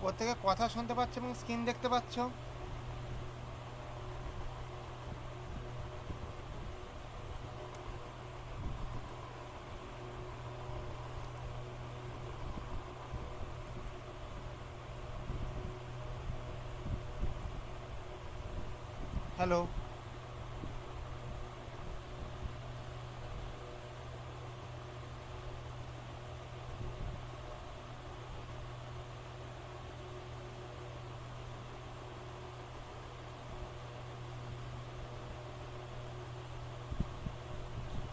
প্রত্যেকে কথা শুনতে পাচ্ছ এবং স্ক্রিন দেখতে পাচ্ছ? হ্যালো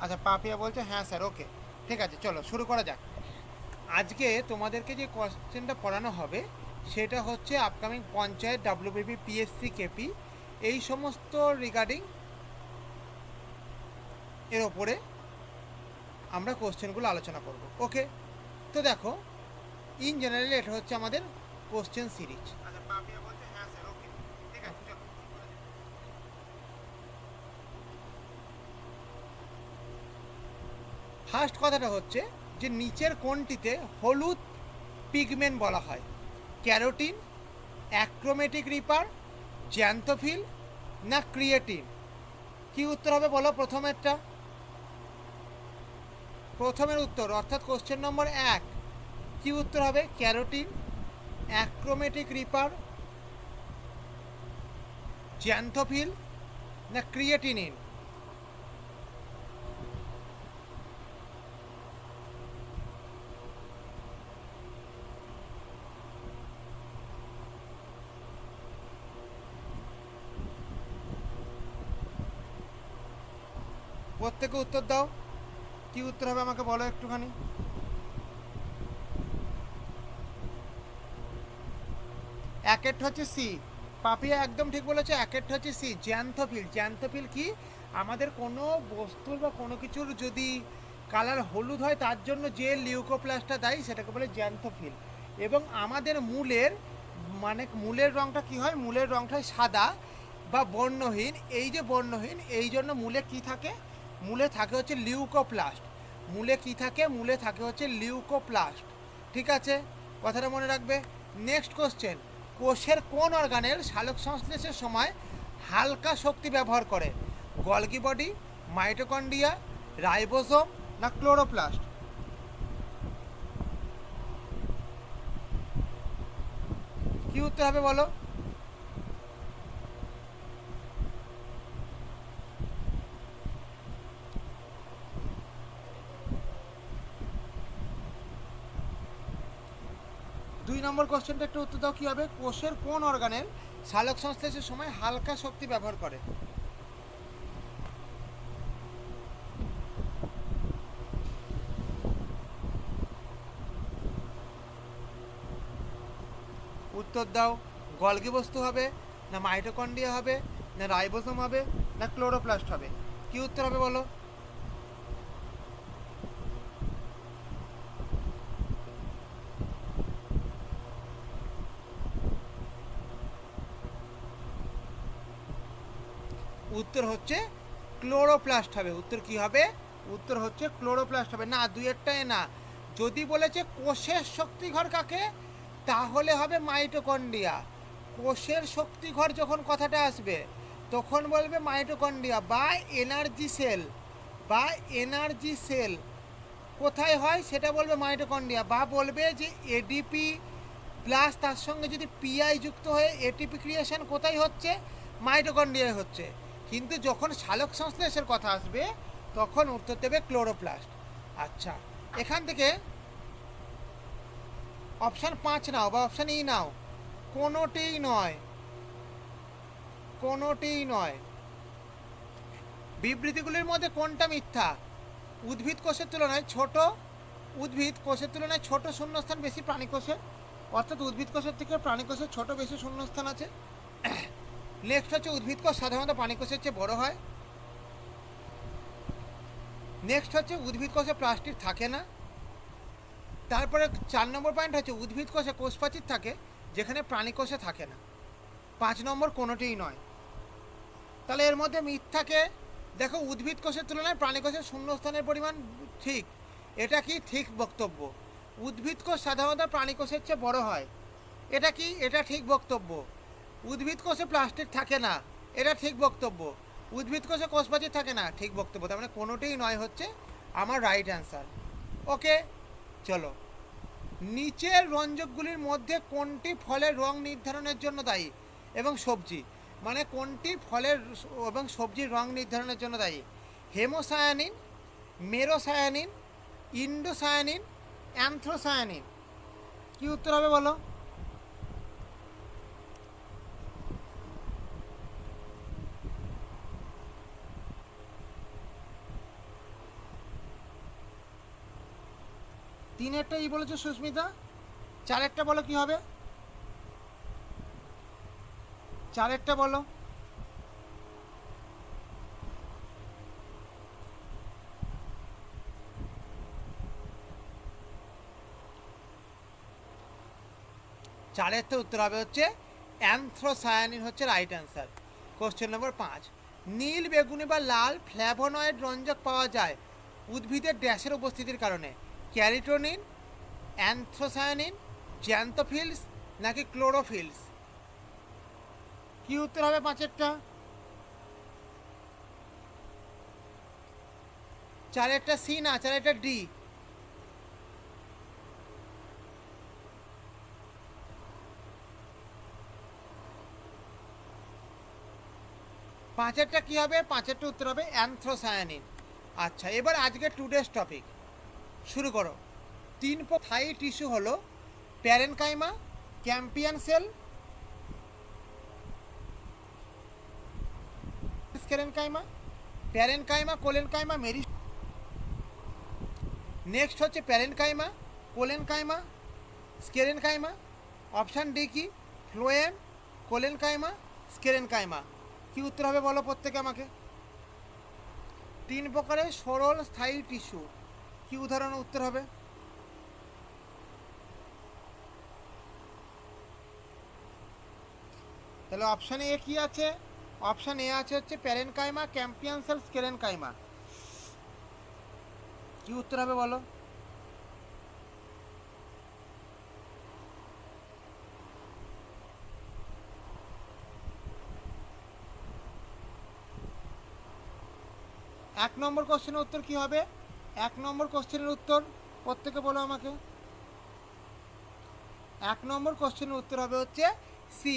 আচ্ছা পাপিয়া বলছে হ্যাঁ স্যার, ওকে। ঠিক আছে, চলো, শুরু করা যাক। আজকে তোমাদেরকে যে কোয়েশ্চেনটা পড়ানো হবে, সেটা হচ্ছে upcoming panchayat WBP PSC KP এই সমস্ত রিগার্ডিং এর ওপরে আমরা কোশ্চেনগুলো আলোচনা করব, ওকে? তো দেখো ইন জেনারেলি এটা হচ্ছে আমাদের কোশ্চেন সিরিজ আচ্ছা পাপিয়া বলছে হ্যাঁ স্যার ওকে ঠিক আছে চলো ফার্স্ট কথাটা হচ্ছে যে নিচের কোনটিতে হলুদ পিগমেন্ট বলা হয়। ক্যারোটিন, অ্যাক্রোমেটিক রিপার, জ্যান্থোফিল না ক্রিয়েটিন? কি উত্তর হবে বলো প্রথমেরটা? প্রথমের উত্তর, অর্থাৎ কোশ্চেন নম্বর এক। কি উত্তর হবে? ক্যারোটিন, অ্যাক্রোমেটিক রিপার, জ্যান্থোফিল না ক্রিয়েটিনিন? প্রত্যেকে উত্তর দাও। কি উত্তর হবে আমাকে বলো একটুখানি? একেরটা হচ্ছে সি। পাপিয়া একদম ঠিক বলেছে, একেরটা হচ্ছে সি, জ্যান্থোফিল। জ্যান্থোফিল কি? আমাদের কোনো বস্তুর বা কোনো কিছুর যদি কালার হলুদ হয়, তার জন্য যে লিউকোপ্লাসটা দেয়, সেটাকে বলে জ্যান্থোফিল। এবং আমাদের মূলের মানে মূলের রংটা কি হয়? মূলের হয় সাদা বা বর্ণহীন। এই যে বর্ণহীন, এই জন্য মূলে কি থাকে? মূলে থাকে হচ্ছে লিউকোপ্লাস্ট মূলে কি থাকে? মূলে থাকে হচ্ছে লিউকোপ্লাস্ট ঠিক আছে? কথাটা মনে রাখবে। নেক্সট কোশ্চেন কোষের কোন অর্গানের সালোক সংশ্লেষের সময় হালকা শক্তি ব্যবহার করে? গলগি বডি মাইটোকন্ডিয়া রাইবোসোম না ক্লোরোপ্লাস্ট কি উত্তর হবে বলো দুই নম্বর কোশ্চেনটা একটু উত্তর দাও, কী হবে? কোষের কোন অর্গানের সালোক সংশ্লেষের সময় হালকা শক্তি ব্যবহার করে? উত্তর দাও, গলগি বস্তু হবে, না মাইটোকন্ডিয়া হবে, না রাইবোসোম হবে, না ক্লোরোপ্লাস্ট হবে? কি উত্তর হবে বলো? উত্তর হচ্ছে ক্লোরোপ্লাস্ট হবে। উত্তর কি হবে? উত্তর হচ্ছে ক্লোরোপ্লাস্ট হবে। না দুয়েরটায় না। যদি বলেছে কোষের শক্তিঘর কাকে? তাহলে হবে মাইটোকন্ডিয়া কোষের শক্তিঘর যখন কথাটা আসবে, তখন বলবে মাইটোকন্ডিয়া বা এনার্জি সেল। বা এনার্জি সেল কোথায় হয় সেটা বলবে মাইটোকন্ডিয়া বা বলবে যে এডিপি প্লাস তার সঙ্গে যদি পিআই যুক্ত হয়ে এটিপি ক্রিয়েশন কোথায় হচ্ছে? মাইটোকন্ডিয়ায় হচ্ছে। কিন্তু যখন সালোক সংশ্লেষের কথা আসবে, তখন উত্তর দেবে ক্লোরোপ্লাস্ট। আচ্ছা এখান থেকে অপশান পাঁচ নাও বা অপশান ই নাও। কোনোটিই নয়। কোনোটিই নয়। বিবৃতিগুলির মধ্যে কোনটা মিথ্যা? উদ্ভিদ কোষের তুলনায় ছোট, উদ্ভিদ কোষের তুলনায় ছোট শূন্যস্থান বেশি প্রাণী কোষে অর্থাৎ উদ্ভিদ কোষের থেকে প্রাণী কোষের ছোট বেশি শূন্যস্থান আছে। নেক্সট হচ্ছে উদ্ভিদ কোষ, সাধারণত প্রাণী কোষের চেয়ে বড় হয়। নেক্সট হচ্ছে উদ্ভিদ কোষে প্লাস্টিক থাকে না। তারপরে চার নম্বর পয়েন্ট হচ্ছে উদ্ভিদ কোষে কোষপ্রাচীর থাকে, যেখানে প্রাণী কোষে থাকে না। পাঁচ নম্বর কোনোটিই নয়। তাহলে এর মধ্যে মিথ্যাকে, দেখো উদ্ভিদ কোষের তুলনায় প্রাণী কোষের শূন্যস্থানের পরিমাণ ঠিক। এটা কি ঠিক বক্তব্য? উদ্ভিদ কোষ সাধারণত প্রাণী কোষের চেয়ে বড় হয়। এটা কি? এটা ঠিক বক্তব্য। উদ্ভিদ কোষে প্লাস্টিক থাকে না। এটা ঠিক বক্তব্য। উদ্ভিদ কোষে কোষপ্রাচীর থাকে না, ঠিক বক্তব্য। তার মানে কোনোটাই নয় হচ্ছে আমার রাইট অ্যান্সার ওকে চলো। নিচের রঞ্জকগুলির মধ্যে কোনটি ফলের রং নির্ধারণের জন্য দায়ী এবং সবজি? মানে কোনটি ফলের এবং সবজির রং নির্ধারণের জন্য দায়ী? Haemocyanin, merocyanin, indocyanin, anthocyanin. কি উত্তর হবে বলো? তিনেরটা ই বলেছ সুস্মিতা, চারেরটা বলো কি হবে? চারেরটা বলো। চারেরটা উত্তর হবে হচ্ছে অ্যান্থ্রোসায়ানিন হচ্ছে রাইট অ্যান্সার কোশ্চেন নম্বর পাঁচ। নীল, বেগুনি বা লাল ফ্ল্যাভোনয়েড রঞ্জক পাওয়া যায় উদ্ভিদের ড্যাশের উপস্থিতির কারণে। ক্যারিটোনিন অ্যান্থ্রোসায়ানিন জ্যান্থোফিলস নাকি ক্লোরোফিলস? কি উত্তর হবে পাঁচেরটা? চারেরটা সি না, চারেরটা ডি। পাঁচেরটা কি হবে? পাঁচেরটা উত্তর হবে অ্যান্থ্রোসায়ানিন আচ্ছা এবার আজকে টুডেস টপিক শুরু করো। তিন থাই টিস্যু হলো প্যারেনকাইমা ক্যাম্পিয়ান সেল স্কেরেনকাইমা প্যারেনকাইমা কোলেনকাইমা মেরি নেক্সট হচ্ছে parenchyma collenchyma sclerenchyma option D কি? ফ্লোয়েম কোলেনকাইমা স্কেরেনকাইমা কি উত্তর হবে বলো প্রত্যেকে আমাকে? তিন প্রকারের সরল স্থায়ী টিস্যু কি উদাহরণ উত্তর হবে? তাহলে অপশান এ কি আছে? অপশান এ আছে হচ্ছে প্যারেনকাইমা ক্যাম্পিয়ান সেল স্কেরেনকাইমা কি উত্তর হবে বলো? এক নম্বর কোশ্চেনের উত্তর কি হবে? এক নম্বর কোশ্চেনের উত্তর প্রত্যেকে বলো আমাকে। এক নম্বর কোশ্চেনের উত্তর হবে হচ্ছে সি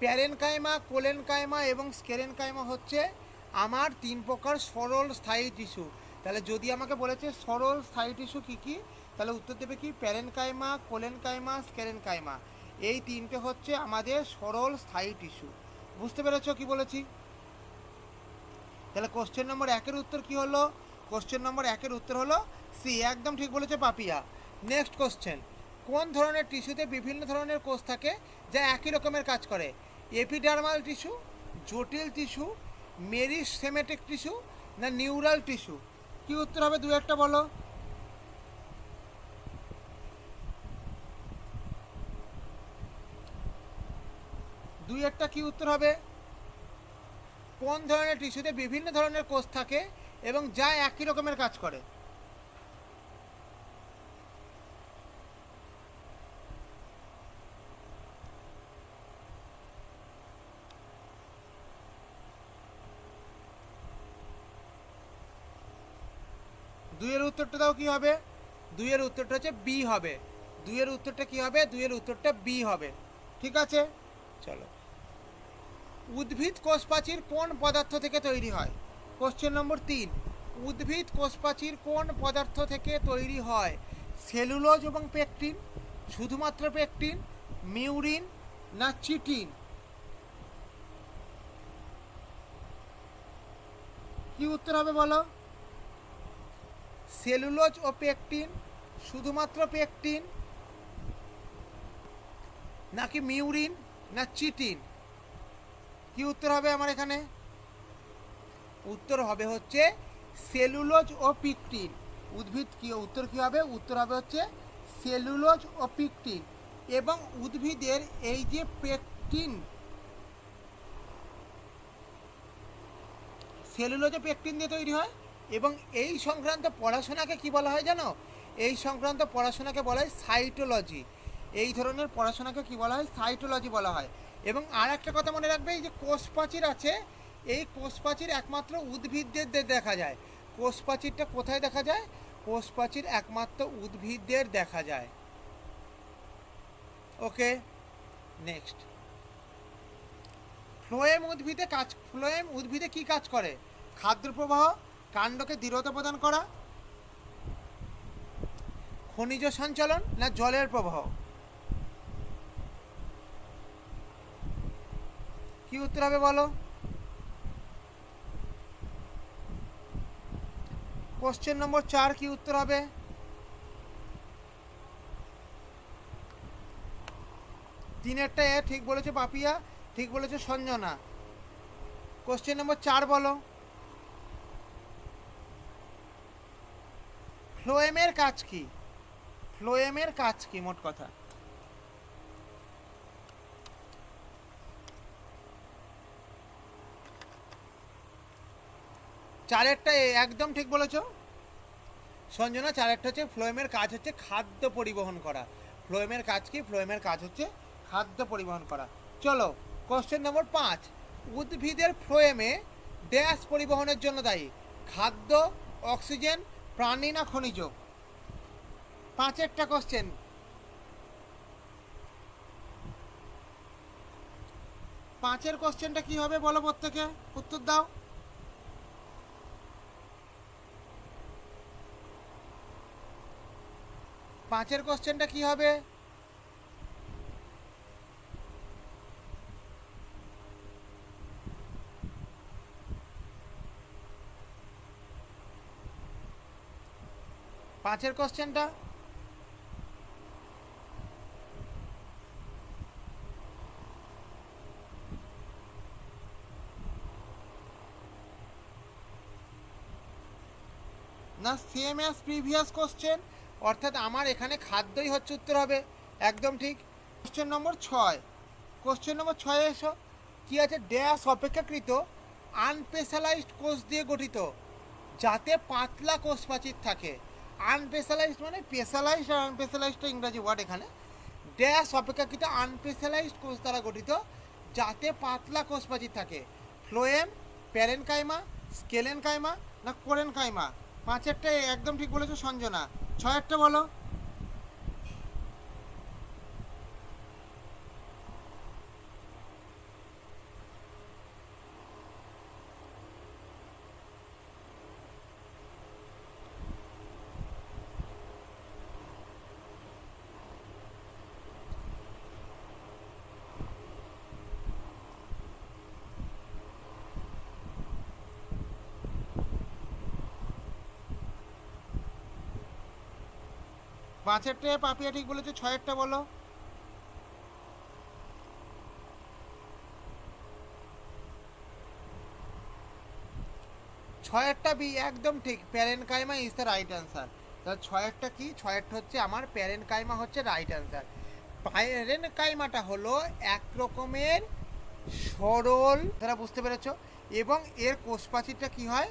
প্যারেনকাইমা, কোলেনকাইমা এবং স্কেরেনকাইমা হচ্ছে আমার তিন প্রকার সরল স্থায়ী টিস্যু। তাহলে যদি আমাকে বলেছে সরল স্থায়ী টিস্যু কী কী, তাহলে উত্তর দেবে কি? Parenchyma, collenchyma, sclerenchyma. এই তিনটে হচ্ছে আমাদের সরল স্থায়ী টিস্যু। বুঝতে পেরেছ কি বলেছি? তাহলে কোশ্চেন নম্বর একের উত্তর কি হলো? কোশ্চেন নম্বর একের উত্তর হলো সি একদম ঠিক বলেছে পাপিয়া। নেক্সট কোশ্চেন কোন ধরনের টিস্যুতে বিভিন্ন ধরনের কোষ থাকে যা একই রকমের কাজ করে? এপিডার্মাল টিস্যু জটিল টিস্যু মেরিসেমেটিক টিস্যু না নিউরাল টিস্যু কি উত্তর হবে দু একটা বলো। দুই একটা কি উত্তর হবে? কোন ধরনের টিস্যুতে বিভিন্ন ধরনের কোষ থাকে এবং যা একই রকমের কাজ করে। দুইয়ের উত্তরটা দাও, কি হবে? দুইয়ের উত্তরটা হচ্ছে বি হবে। দুইয়ের উত্তরটা কি হবে? দুইয়ের উত্তরটা বি হবে। ঠিক আছে? চলো। উদ্ভিদ কোষপ্রাচীর কোন পদার্থ থেকে তৈরি হয়? কোশ্চেন নম্বর তিন। উদ্ভিদ কোষপ্রাচীর কোন পদার্থ থেকে তৈরি হয়? সেলুলোজ এবং পেকটিন, শুধুমাত্র পেকটিন, মিউরিন না চিটিন? কি উত্তর হবে বলো? সেলুলোজ ও পেকটিন, শুধুমাত্র পেকটিন নাকি মিউরিন না চিটিন? কি উত্তর হবে আমার এখানে? উত্তর হবে হচ্ছে সেলুলোজ ও পিকটিন। উদ্ভিদ কি, উত্তর কী হবে? উত্তর হবে হচ্ছে সেলুলোজ ও পিকটিন। এবং উদ্ভিদের এই যে পেকটিন, সেলুলোজ ও পেকটিন দিয়ে তৈরি হয়। এবং এই সংক্রান্ত পড়াশোনাকে কি বলা হয় জানো? এই সংক্রান্ত পড়াশোনাকে বলা হয় সাইটোলজি। এই ধরনের পড়াশোনাকে কি বলা হয়? সাইটোলজি বলা হয়। এবং আর একটা কথা মনে রাখবে, এই যে কোষ প্রাচীর আছে এই কোষ প্রাচীর একমাত্র উদ্ভিদদের দেখা যায়। কোষ প্রাচীরটা কোথায় দেখা যায়? কোষ প্রাচীর একমাত্র উদ্ভিদদের দেখা যায়। ওকে, নেক্সট। ফ্লোয়েম উদ্ভিদে কাজ, ফ্লোয়েম উদ্ভিদে কি কাজ করে? খাদ্য প্রবাহ, কাণ্ডকে দৃঢ়তা প্রদান করা, খনিজ সঞ্চালন না জলের প্রবাহ? কি উত্তর হবে বলো? কোশ্চেন নম্বর চার কি উত্তর হবে? তিনেরটা এ, ঠিক বলেছে পাপিয়া, ঠিক বলেছে সঞ্জনা। কোশ্চেন নম্বর চার বলো। ফ্লোয়েমের কাজ কি? ফ্লোয়েমের কাজ কি? মোট কথা। চারেরটা একদম ঠিক বলেছ। সঞ্জনা, চারেরটা হচ্ছে ফ্লোয়েমের কাজ হচ্ছে খাদ্য পরিবহন করা। ফ্লোয়েমের কাজ কি? ফ্লোয়েমের কাজ হচ্ছে খাদ্য পরিবহন করা। চলো কোশ্চেন নম্বর পাঁচ। উদ্ভিদের ফ্লোয়েমে ড্যাশ পরিবহনের জন্য দায়ী। খাদ্য, অক্সিজেন, প্রাণী না খনিজ? পাঁচেরটা কোশ্চেন পাঁচের কোশ্চেনটা কি হবে বলো প্রত্যেকে? উত্তর দাও। পাঁচের কোশ্চেনটা কি হবে? পাঁচের কোশ্চেনটা? না সেম অ্যাজ প্রিভিয়াস কোশ্চেন অর্থাৎ আমার এখানে খাদ্যই হচ্ছে উত্তর হবে। একদম ঠিক। কোশ্চেন নম্বর ছয়। কোশ্চেন নম্বর ছয়ে এসো। কি আছে? ড্যাশ অপেক্ষাকৃত আনস্পেশালাইজড কোষ দিয়ে গঠিত। যাতে পাতলা কোষ প্রাচীর থাকে। আনস্পেশালাইজড মানে স্পেশালাইজড আর আনস্পেশালাইজড ইংরাজি ওয়ার্ড এখানে। ড্যাশ অপেক্ষাকৃত আনস্পেশালাইজড কোষ দ্বারা গঠিত। যাতে পাতলা কোষ প্রাচীর থাকে। Phloem parenchyma sclerenchyma না কোরেন কাইমা পাঁচেরটা একদম ঠিক বলেছ সঞ্জনা। ছয়েরটা বলো। পাঁচেরটা পাপিয়া ঠিক বলেছ, ছয়েরটা বলো। ছয়েরটা বি একদম ঠিক, parenchyma is the right answer তাহলে ছয়েরটা কি? ছয়েরটা হচ্ছে আমার, প্যারেন কাইমা হচ্ছে রাইট অ্যান্সার প্যারেন কাইমাটা হলো এক রকমের সরল তারা বুঝতে পেরেছ? এবং এর কোষপ্রাচীরটা কি হয়?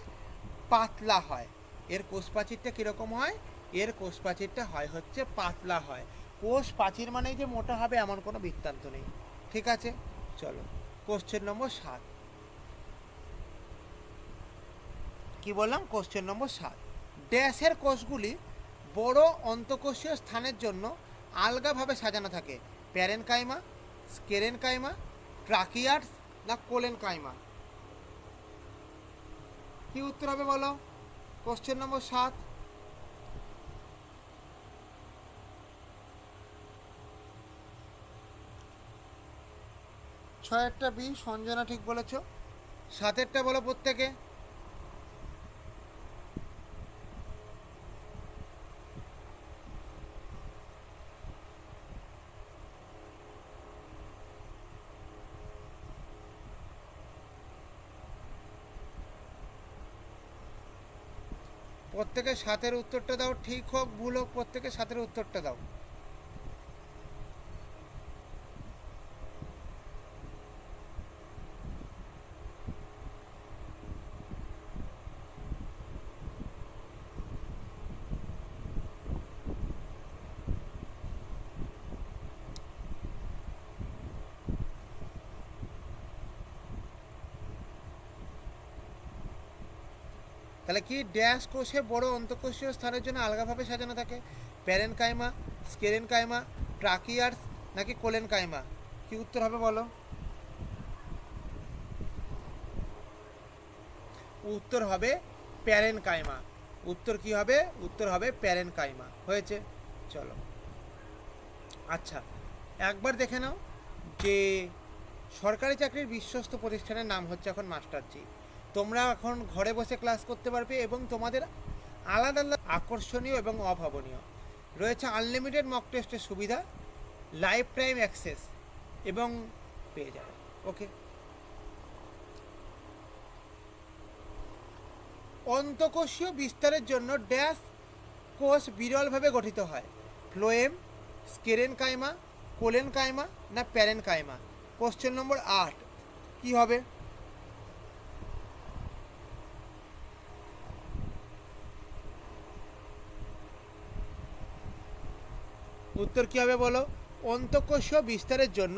পাতলা হয়। এর কোষপ্রাচীরটা কীরকম হয়? এর কোষ প্রাচীরটা হয় হচ্ছে পাতলা হয়। কোষ প্রাচীর মানেই যে মোটা হবে এমন কোনো বৃত্তান্ত নেই। ঠিক আছে? চলো কোশ্চেন নম্বর সাত। কি বললাম? কোশ্চেন নম্বর সাত। ড্যাশের কোষগুলি বড় অন্তঃকোষীয় স্থানের জন্য আলগাভাবে সাজানো থাকে। প্যারেন কাইমা স্কেরেন কাইমা ট্রাকিয়ার্স না কোলেন কাইমা কি উত্তর হবে বলো? কোশ্চেন নম্বর সাত। ছয়েরটা বি, সঞ্জনা ঠিক বলেছ। সাতেরটা বলো প্রত্যেকে। প্রত্যেকে সাতের উত্তরটা দাও, ঠিক হোক, ভুল হোক, প্রত্যেকে সাতের উত্তরটা দাও। তাহলে কি ড্যাশ কোষে বড় অন্তঃকোষীয় স্থানের জন্য আলগাভাবে সাজানো থাকে? প্যারেন কাইমা স্কেরেন কাইমা ট্রাকিয়ার্স নাকি কোলেন কাইমা কি উত্তর হবে বলো? উত্তর হবে প্যারেন কাইমা উত্তর কি হবে? উত্তর হবে প্যারেন কাইমা হয়েছে? চলো। আচ্ছা একবার দেখে নাও যে সরকারি চাকরির বিশ্বস্ত প্রতিষ্ঠানের নাম হচ্ছে এখন মাস্টারজি। তোমরা এখন ঘরে বসে ক্লাস করতে পারবে এবং তোমাদের আলাদা আলাদা আকর্ষণীয় এবং অভাবনীয়। রয়েছে আনলিমিটেড মক টেস্টের সুবিধা লাইফ টাইম অ্যাক্সেস এবং পেয়ে যাবে। ওকে অন্তকোষীয় বিস্তারের জন্য ড্যাশ কোষ বিরলভাবে গঠিত হয়। Phloem sclerenchyma collenchyma না প্যারেন কাইমা কোশ্চেন নম্বর আট, কি হবে? উত্তর কি হবে বলো? অন্তঃকোষীয় বিস্তারের জন্য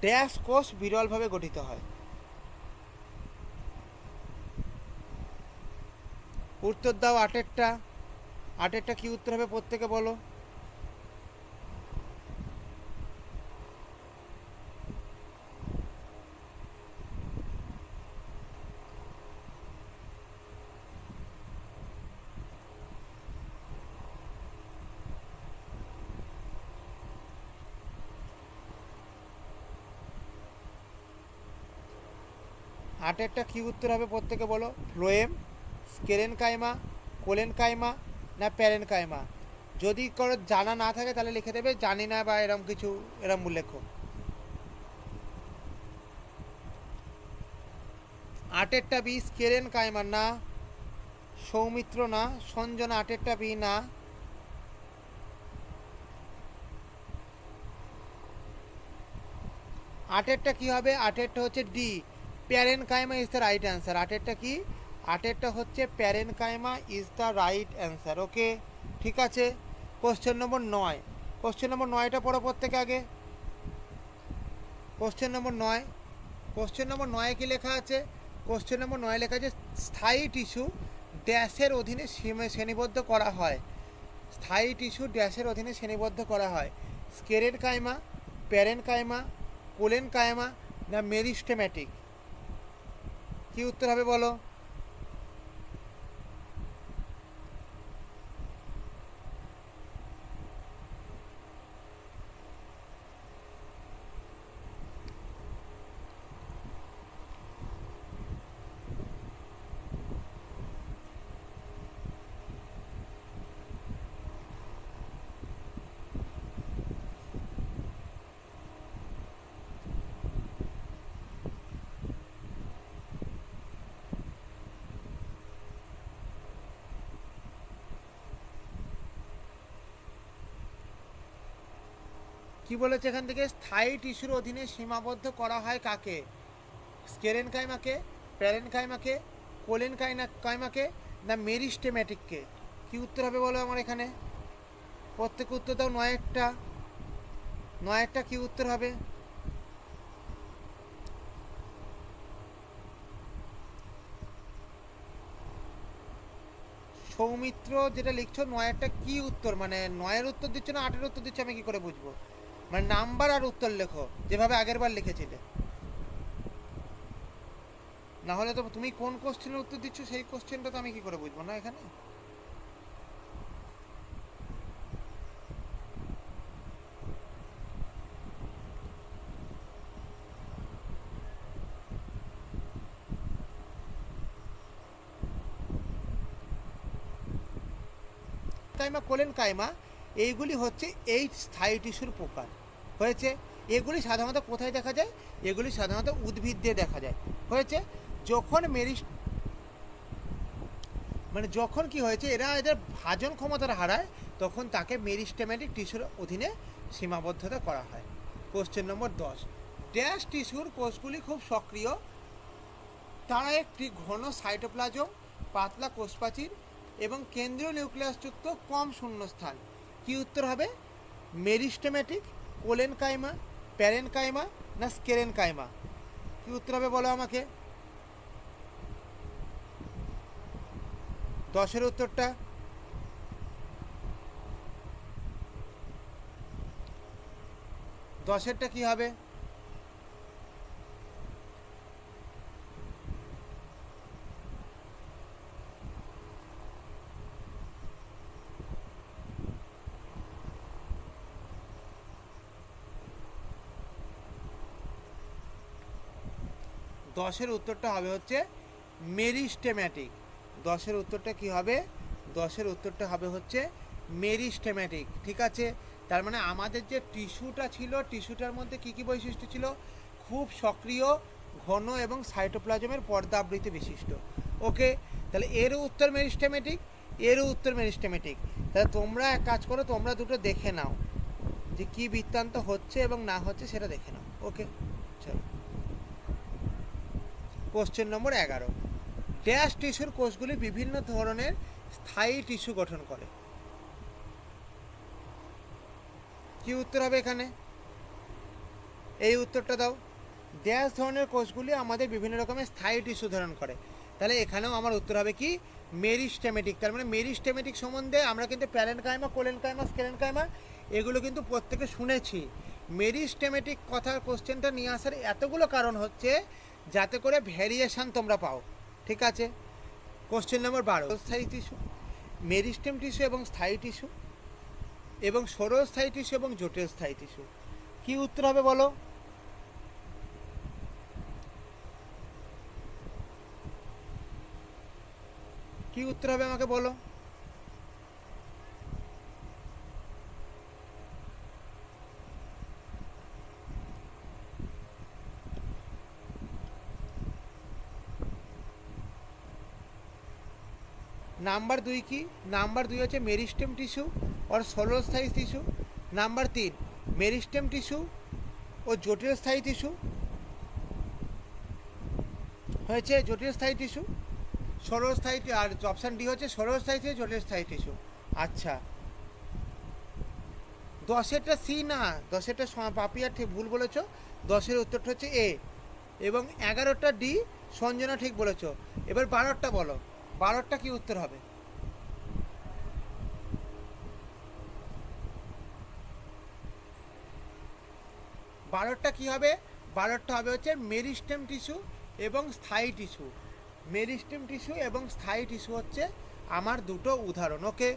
ড্যাশ কোষ বিরলভাবে গঠিত হয়। উত্তর দাও আটেরটা। আটেরটা কি উত্তর হবে প্রত্যেকে বলো? আটেরটা কি উত্তর হবে প্রত্যেকে বলো? Phloem sclerenchyma collenchyma না প্যারেন কাইমা যদি কারও জানা না থাকে তাহলে লিখে দেবে, জানি না বা এরম কিছু, এরম লেখো আটেরটা বি স্কেরেন কাইমা না, সৌমিত্র না, সঞ্জনা আটেরটা বি না। আটেরটা কি হবে? আটেরটা হচ্ছে D. Parenchyma is the right answer আটেরটা কি? আটেরটা হচ্ছে parenchyma is the right answer okay ঠিক আছে? কোশ্চেন নম্বর নয়। কোশ্চেন নম্বর নয়টা পড়ো প্রত্যেকে আগে। কোশ্চেন নম্বর নয়। কোশ্চেন নম্বর নয় কি লেখা আছে? কোশ্চেন নম্বর নয় লেখা আছে, স্থায়ী টিস্যু ড্যাশের অধীনে শ্রেণীবদ্ধ করা হয়। স্থায়ী টিস্যু ড্যাশের অধীনে শ্রেণীবদ্ধ করা হয়। স্কেরের কায়মা প্যারেন কায়মা কোলেন কাইমা, না মেরিস্টেম্যাটিক কি উত্তর হবে বলো? কি বলেছে এখান থেকে? স্থায়ী টিস্যুর অধীনে সীমাবদ্ধ করা হয় কাকে? স্কেরেন কাইমাকে প্যারেন কাইমাকে? কোলেন কাইনা কাইমাকে না মেরিস্টেম্যাটিককে কি উত্তর হবে বলো আমার এখানে? প্রত্যেক উত্তর দাও নয় একটা নয় একটা কি উত্তর হবে? সৌমিত্র যেটা লিখছো নয়েরটা কি উত্তর? মানে নয়ের উত্তর দিচ্ছ না আটের উত্তর দিচ্ছ? আমি কি করে বুঝব? মানে নাম্বার আর উত্তর লেখো, যেভাবে আগের বার লিখেছিলে। না হলে তো তুমি কোন কোশ্চেনের উত্তর দিচ্ছ, সেই কোশ্চেনটা তো আমি কি করে বুঝব না এখানে? কাইমা কোলেন কাইমা এইগুলি হচ্ছে এই স্থায়ী টিস্যুর প্রকার হয়েছে? এগুলি সাধারণত কোথায় দেখা যায়? এগুলি সাধারণত উদ্ভিদ দিয়ে দেখা যায়। হয়েছে? যখন মেরিস মানে যখন কি হয়েছে? এরা এদের ভাজন ক্ষমতার হারায়, তখন তাকে মেরিস্টেমেটিক টিস্যুর অধীনে সীমাবদ্ধতা করা হয়। কোশ্চেন নম্বর দশ। ড্যাশ টিস্যুর কোষগুলি খুব সক্রিয়। তারা একটি ঘন সাইটোপ্লাজম, পাতলা কোষপ্রাচীর এবং কেন্দ্রীয় নিউক্লিয়াসযুক্ত কম শূন্যস্থান। কি উত্তর হবে? Meristematic collenchyma parenchyma না স্কেরেন কাইমা কি উত্তর হবে বলো আমাকে? দশের উত্তরটা? দশেরটা কি হবে? দশের উত্তরটা হবে হচ্ছে মেরিস্টেম্যাটিক। দশের উত্তরটা কি হবে? দশের উত্তরটা হবে হচ্ছে মেরিস্টেম্যাটিক, ঠিক আছে? তার মানে আমাদের যে টিস্যুটা ছিল, টিস্যুটার মধ্যে কি কি বৈশিষ্ট্য ছিল? খুব সক্রিয়, ঘন এবং সাইটোপ্লাজমের পর্দাবৃতি বিশিষ্ট। ওকে? তাহলে এরও উত্তর মেরিস্টেমেটিক এরও উত্তর মেরিস্টেমেটিক তাহলে তোমরা এক কাজ করো, তোমরা দুটো দেখে নাও যে কী বৃত্তান্ত হচ্ছে এবং না হচ্ছে সেটা দেখে নাও। ওকে? চলো। কোশ্চেন নম্বর এগারো। ড্যাশ টিস্যুর কোষগুলি বিভিন্ন ধরনের স্থায়ী টিস্যু গঠন করে। কি উত্তর হবে এখানে? এই উত্তরটা দাও। ড্যাশ ধরনের কোষগুলি আমাদের বিভিন্ন রকমের স্থায়ী টিস্যু ধারণ করে। তাহলে এখানেও আমার উত্তর হবে কি? মেরিস্টেমেটিক তার মানে মেরিস্টেমেটিক সম্বন্ধে আমরা কিন্তু প্যারেনকাইমা কোলেনকাইমা স্কেলেনকাইমা এগুলো কিন্তু প্রত্যেকে শুনেছি। মেরিস্টেমেটিক কথার কোশ্চেনটা নিয়ে আসার এতগুলো কারণ হচ্ছে যাতে করে ভ্যারিয়েশান তোমরা পাও। ঠিক আছে? কোশ্চেন নম্বর বারো। স্থায়ী টিস্যু মেরিস্টেম টিস্যু এবং স্থায়ী টিস্যু এবং সৌরস্থায়ী টিস্যু এবং জটিল স্থায়ী টিস্যু কি উত্তর হবে বলো? কি উত্তর হবে আমাকে বলো? নাম্বার দুই কি? নাম্বার দুই হচ্ছে মেরিস্টেম টিস্যু ওর ষোলস্থায়ী টিস্যু। নাম্বার তিন, মেরিস্টেম টিস্যু ও জটিল স্থায়ী টিস্যু। হয়েছে জটিল স্থায়ী টিস্যু, ষোলস্থায়ী টি- আর অপশান ডি হচ্ছে ষোলস্থায়ী টিস্যু জটিল স্থায়ী টিস্যু। আচ্ছা। দশেরটা সি না, দশেরটা পাপিয়া ঠিক ভুল বলেছ। দশের উত্তরটা হচ্ছে এ এবং এগারোটা ডি সঞ্জনা ঠিক বলেছ। এবার বারোটা বলো। বারোটা কি উত্তর হবে? বারোটা কি হবে? বারোটা হবে হচ্ছে মেরিস্টেম টিস্যু এবং স্থায়ী টিস্যু। মেরিস্টেম টিস্যু এবং স্থায়ী টিস্যু হচ্ছে আমার দুটো উদাহরণ, ওকে?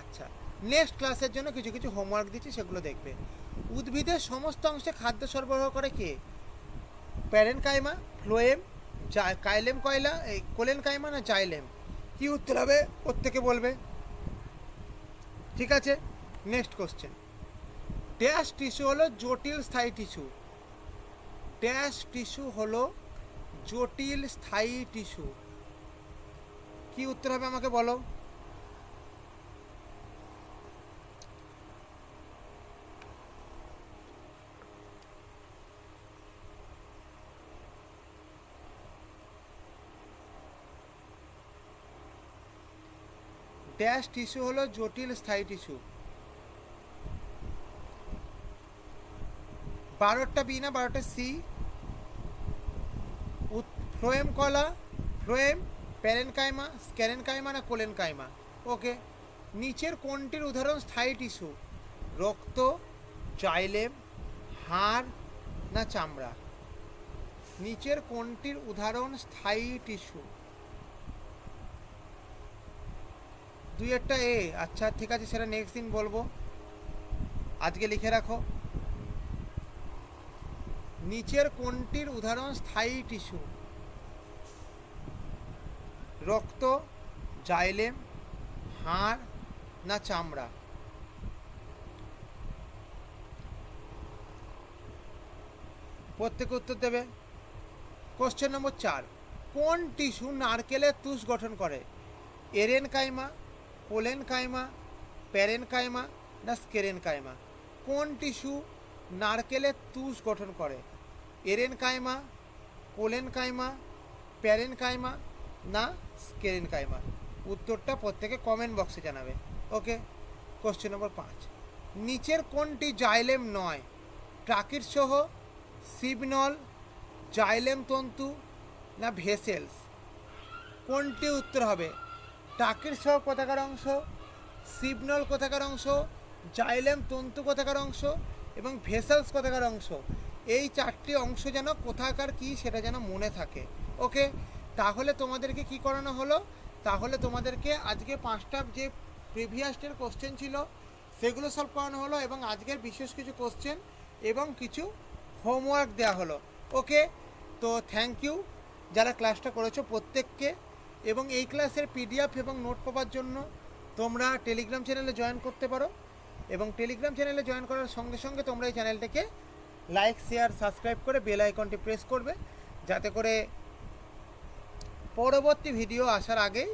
আচ্ছা নেক্সট ক্লাসের জন্য কিছু কিছু হোমওয়ার্ক দিচ্ছি, সেগুলো দেখবে। উদ্ভিদের সমস্ত অংশে খাদ্য সরবরাহ করে কে? প্যারেন কাইমা ফ্লোয়েম কাইলেম কয়লা, এই কোলেন কাইমা না জাইলেম? কি উত্তর হবে? প্রত্যেকে বলবে। ঠিক আছে? নেক্সট কোশ্চেন ড্যাশ টিস্যু হলো জটিল স্থায়ী টিস্যু ড্যাশ টিস্যু হলো জটিল স্থায়ী টিস্যু কি উত্তর হবে আমাকে বলো? ড্যাশ টিস্যু হলো জটিল স্থায়ী টিস্যু। বারোটা বি না, বারোটা সি। ফ্লোয়েম কলা phloem parenchyma sclerenchyma না কোলেন কাইমা ওকে, নিচের কোনটির উদাহরণ স্থায়ী টিস্যু? রক্ত, জাইলেম, হাড় না চামড়া? নিচের কোনটির উদাহরণ স্থায়ী টিস্যু? দুই একটা এ আচ্ছা ঠিক আছে, সেটা নেক্সট দিন বলব। আজকে লিখে রাখো। নিচের কোনটির উদাহরণ স্থায়ী টিস্যু? রক্ত, জাইলেম, হাড় না চামড়া? প্রত্যেক উত্তর দেবে। কোশ্চেন নম্বর চার। কোন টিস্যু নারকেলের তুষ গঠন করে? Aerenchyma collenchyma parenchyma না স্কেরেন কাইমা কোন টিস্যু নারকেলের তুষ গঠন করে? Aerenchyma collenchyma parenchyma না স্কেরেন কাইমা উত্তরটা প্রত্যেকে কমেন্ট বক্সে জানাবে। ওকে কোশ্চেন নম্বর পাঁচ। নিচের কোনটি জাইলেম নয়? ট্রাকির সহ, সিবনল, জাইলেম তন্তু, না ভেসেলস? কোনটি উত্তর হবে? টাকের সহ কোথাকার অংশ সিবনল কোথাকার অংশ, জাইলেম তন্তু কোথাকার অংশ এবং ভেসালস কোথাকার অংশ। এই চারটি অংশ যেন কোথাকার কি সেটা যেন মনে থাকে। ওকে, তাহলে তোমাদেরকে কি করানো হলো? তাহলে তোমাদেরকে আজকে পাঁচটা যে প্রিভিয়াস ডের কোশ্চেন ছিল, সেগুলো সলভ করানো হলো এবং আজকের বিশেষ কিছু কোশ্চেন এবং কিছু হোমওয়ার্ক দেওয়া হলো। ওকে, তো থ্যাংক ইউ যারা ক্লাসটা করেছ প্রত্যেককে। এবং এই ক্লাসের পিডিএফ এবং নোট পাওয়ার জন্য তোমরা টেলিগ্রাম চ্যানেলে জয়েন করতে পারো এবং টেলিগ্রাম চ্যানেলে জয়েন করার সঙ্গে সঙ্গে তোমরা এই চ্যানেলটাকে লাইক, শেয়ার, সাবস্ক্রাইব করে বেল আইকনটি প্রেস করবে যাতে করে পরবর্তী ভিডিও আসার আগেই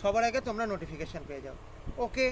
সবার আগে তোমরা নোটিফিকেশান পেয়ে যাও। ওকে?